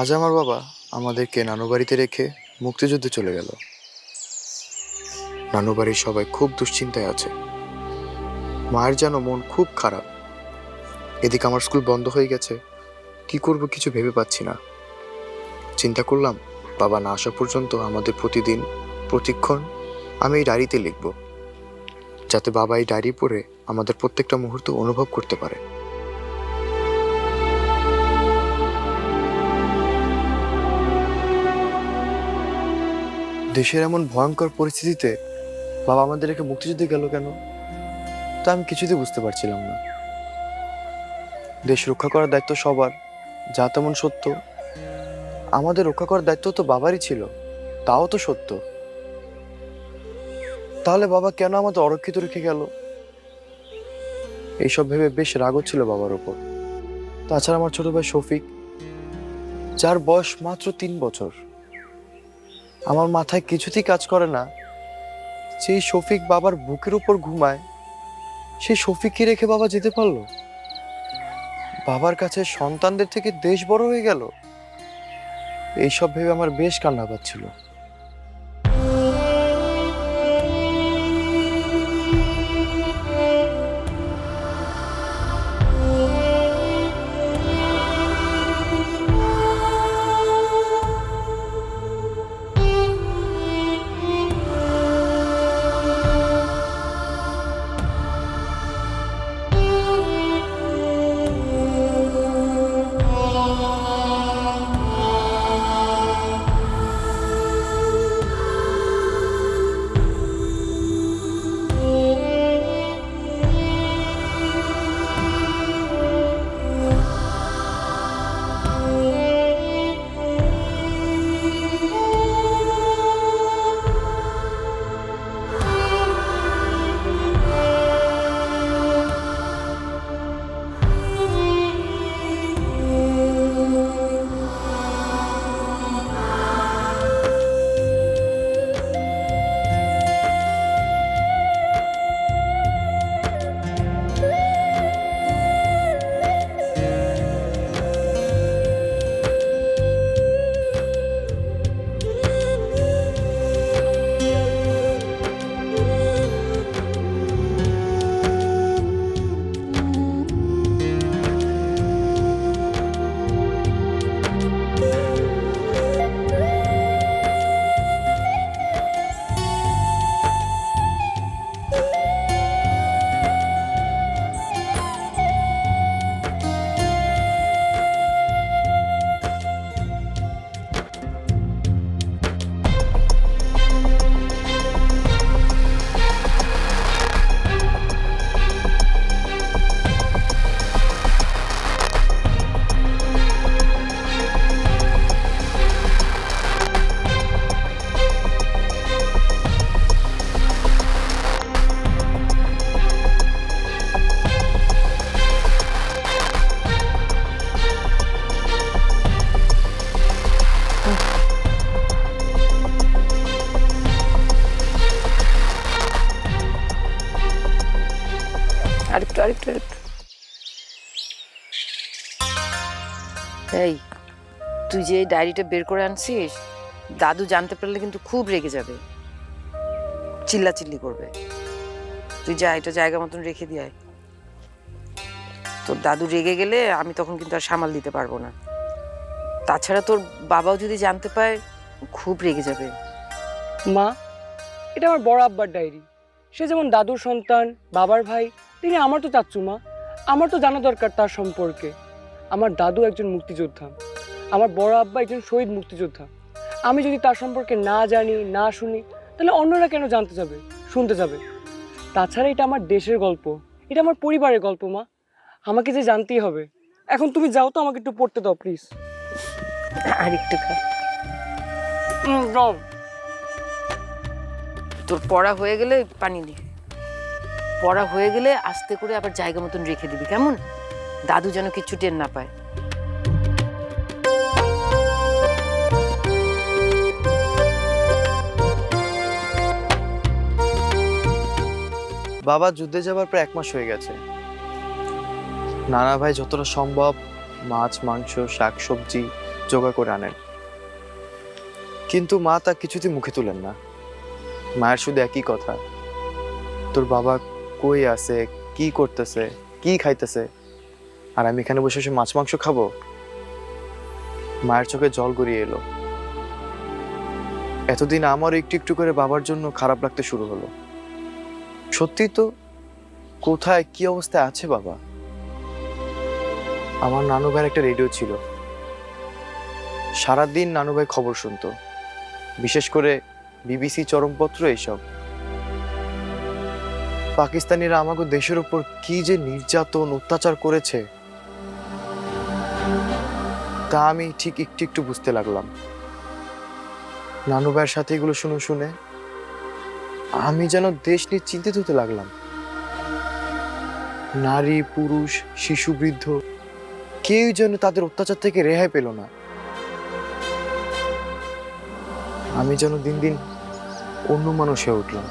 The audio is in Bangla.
আজ আমার বাবা আমাদেরকে নানু বাড়িতে রেখে মুক্তিযুদ্ধে চলে গেল। নানু বাড়ির সবাই খুব দুশ্চিন্তায় আছে। মায়ের যেন মন খুব খারাপ। এদিকে আমার স্কুল বন্ধ হয়ে গেছে। কি করব কিছু ভেবে পাচ্ছি না। চিন্তা করলাম, বাবা না আসা পর্যন্ত আমাদের প্রতিদিন প্রতিক্ষণ আমি এই ডায়েরিতে লিখব। যাতে বাবা এই ডায়েরি পড়ে আমাদের প্রত্যেকটা মুহূর্ত অনুভব করতে পারে। দেশের এমন ভয়ঙ্কর পরিস্থিতিতে বাবা আমাদের রেখে মুক্তিযুদ্ধে গেল কেন? তা আমি কিছুতেই বুঝতে পারছিলাম না। দেশ রক্ষা করার দায়িত্ব সবার, যা তেমন সত্য। আমাদের রক্ষা করার দায়িত্ব তো বাবারই ছিল, তাও তো সত্য। তাহলে বাবা কেন আমাদের অরক্ষিত রেখে গেল? এইসব ভেবে বেশ রাগ ছিল বাবার ওপর। তাছাড়া আমার ছোট ভাই শফিক, যার বয়স মাত্র তিন বছর। আমার মাথায় কিছুতেই কাজ করে না। সেই শফিক বাবার বুকের উপর ঘুমায় সেই শফিককে রেখে বাবা যেতে পারল? বাবার কাছে সন্তানদের থেকে দেশ বড় হয়ে গেল? এইসব ভেবে আমার বেশ কান্না পাচ্ছিল। আরেকটু এই তুই যে এই ডায়েরিটা বের করে আনছিস দাদু জানতে পারলে কিন্তু খুব রেগে যাবে। চিল্লাচিল্লি করবে। তুই যা এটা জায়গা মতন রেখে দিয়ে আয়। তোর দাদু রেগে গেলে আমি তখন কিন্তু আর সামাল দিতে পারব না। তাছাড়া তোর বাবাও যদি জানতে পায় খুব রেগে যাবে। মা এটা আমার বড় আব্বার ডায়েরি। সে যেমন দাদুর সন্তান বাবার ভাই তিনি আমার তো চাচ্ছু মা। আমার তো জানা দরকার তার সম্পর্কে। আমার দাদু একজন মুক্তিযোদ্ধা। আমার বড় আব্বা একজন শহীদ মুক্তিযোদ্ধা। আমি যদি তার সম্পর্কে না জানি না শুনি তাহলে অন্যরা কেন জানতে যাবে শুনতে যাবে? তাছাড়া এটা আমার দেশের গল্প। এটা আমার পরিবারের গল্প মা। আমাকে যে জানতেই হবে। এখন তুমি যাও তো আমাকে একটু পড়তে দাও প্লিজ আরেকটু খা। তোর পড়া হয়ে গেলে পানি নে পড়া হয়ে গেলে আস্তে করে আবার জায়গা মতন রেখে দিবি, কেমন? দাদু যেন কিচ্ছু টের না পায়। বাবা, যুদ্ধে যাবার প্রায় এক মাস হয়ে গেছে। নানা ভাই যতটা সম্ভব মাছ, মাংস, শাক, সবজি জোগাড় করে আনেন। কিন্তু মা তা কিছুতেই মুখে তুলেন না। মায়ের শুধু একই কথা, তোর বাবা কই আছে, কি করতেছে, কি খাইতেছে? আর আমি এখানে বসে বসে মাছ মাংস খাব? মায়ের চোখে জল গড়িয়ে এলো। এতদিন আমার একটু একটু করে বাবার জন্য খারাপ লাগতে শুরু হলো। সত্যি তো, কোথায়, কি অবস্থায় আছে বাবা? আমার নানু ভাইয়ের একটা রেডিও ছিল। সারাদিন নানু ভাই খবর শুনতো। বিশেষ করে বিবিসি চরমপত্র এইসব। পাকিস্তানিরা আমাকে দেশের উপর কি যে নির্যাতন, অত্যাচার করেছে, তা আমি ঠিক একটু একটু বুঝতে লাগলাম। নানু ভাইয়ের সাথে এগুলো শুনে শুনে আমি যেন দেশ নিয়ে চিন্তিত হতে লাগলাম। নারী, পুরুষ, শিশু, বৃদ্ধ কেউ যেন তাদের অত্যাচার থেকে রেহাই পেল না। আমি যেন দিন দিন অন্য মানুষ হয়ে উঠলাম।